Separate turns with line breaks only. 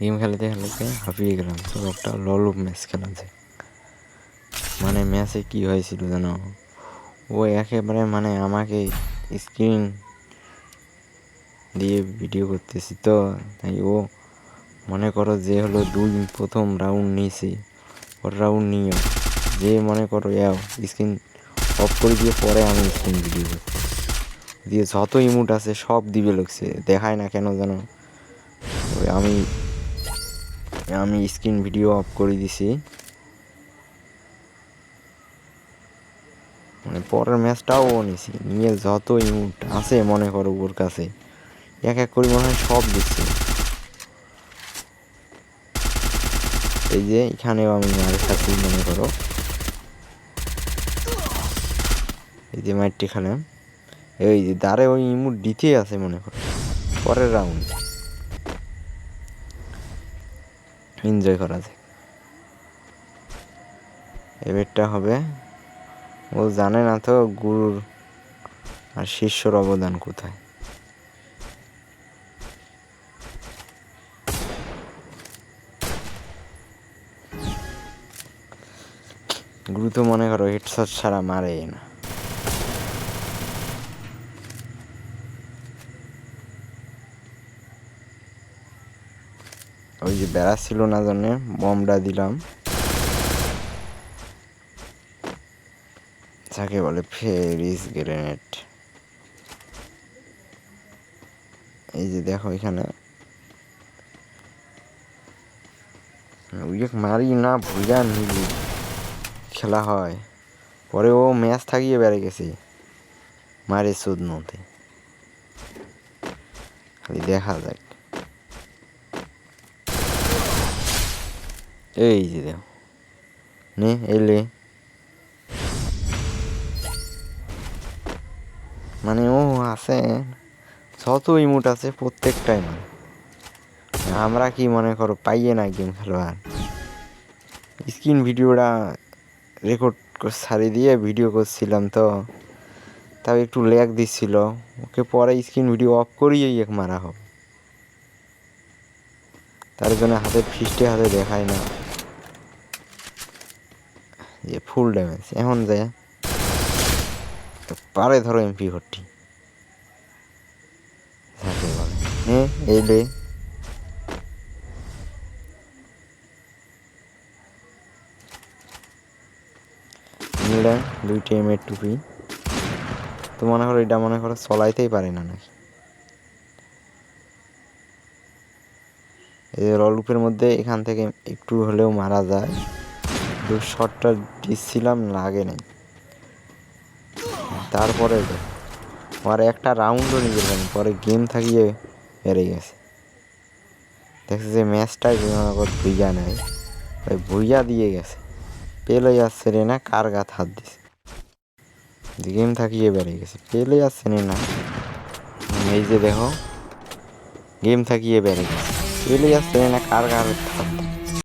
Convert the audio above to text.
Game খেলাতে খেলাতে হাঁপিয়ে গেলাম। তো একটা ললুপ ম্যাচ খেলা যায় মানে ম্যাচে কি হয়েছিল জানো? ও একেবারে মানে আমাকে স্ক্রিন দিয়ে ভিডিও করতেছি। তো তাই ও মনে করো যে হলো দুই প্রথম রাউন্ড নিয়েছি। ওর রাউন্ড নিয়ে যে মনে করো, এও স্ক্রিন অফ করে দিয়ে পরে আমি স্ক্রিন ভিডিও করছি। দিয়ে যত ইমুট আছে সব দিবে লাগছে। দেখায় না কেন ওই আমি আমি স্ক্রিন ভিডিও অফ করে দিছি। মানে পরের ম্যাচটাও নিছি। নিয়ে যত ইমোট আছে মনে করো ওর কাছে, এক এক করে মনে হয় সব দিচ্ছে। এই যে এখানেও আমি মারে খাচ্ছি মনে করো। এই যে মাইটটি খেলাম এই যে দাঁড়ে ওই ইমুট দিতেই আছে মনে করো। পরের রাউন্ড এনজয় করা যায়। এবারটা হবে, ও জানে না তো গুরুর আর শিষ্যর অবদান কোথায়। গুরু তো মনে করো হেডশট ছাড়া মারে না। ওই যে বেড়া ছিল না জন্য বমটা দিলাম। যাকে বলে ফেরিস গ্রেনেড। এই যে দেখো এখানে। উইক মারি না ভুজা নিলি খেলা হয়। পরে ও ম্যাচ থাকিয়ে বেড়ে গেছে। মারে সুদ নতে খালি দেখা যাক। এই যে দেখো। নে এলে মানে ও আছে যত ইমোট আছে প্রত্যেকটাই মানে আমরা কি মনে করো পাইয়ে না গেম খেলোয়াড়? স্ক্রিন ভিডিওটা রেকর্ড ছাড়ি দিয়ে ভিডিও করছিলাম তো, তাও একটু ল্যাগ দিচ্ছিল। ওকে পরে স্ক্রিন ভিডিও অফ করিয়েই এক মারা হবে তার জন্য হাতে ফিস্টে হাতে দেখায় না। যে ফুল ড্যামেজ এখন যায় তো পারে ধরো এমপি বলে? হ্যাঁ এলে নিলাম দুইটি এমের টুপি তো মনে করো এটা মনে করো চলাইতেই পারে না নাকি? এই রলুপের মধ্যে এখান থেকে একটু হলেও মারা যায়। দু শটটা লাগে নাই তারপরে আমার একটা রাউন্ডও নিয়ে গেলাম পরে গেম থাকিয়ে বেড়ে গেছে। দেখছে যে ম্যাচটা মনে ভুইয়া নেয় ওই ভুইয়া দিয়ে গেছে। পেলে যাচ্ছে রে না, কার গাত হাত দিছে? গেম থাকিয়ে বেড়ে গেছে, পেলে যাচ্ছে না। এই যে দেখো গেম থাকিয়ে বেড়ে গেছে। পেলে যাচ্ছে না, কার গাত হাত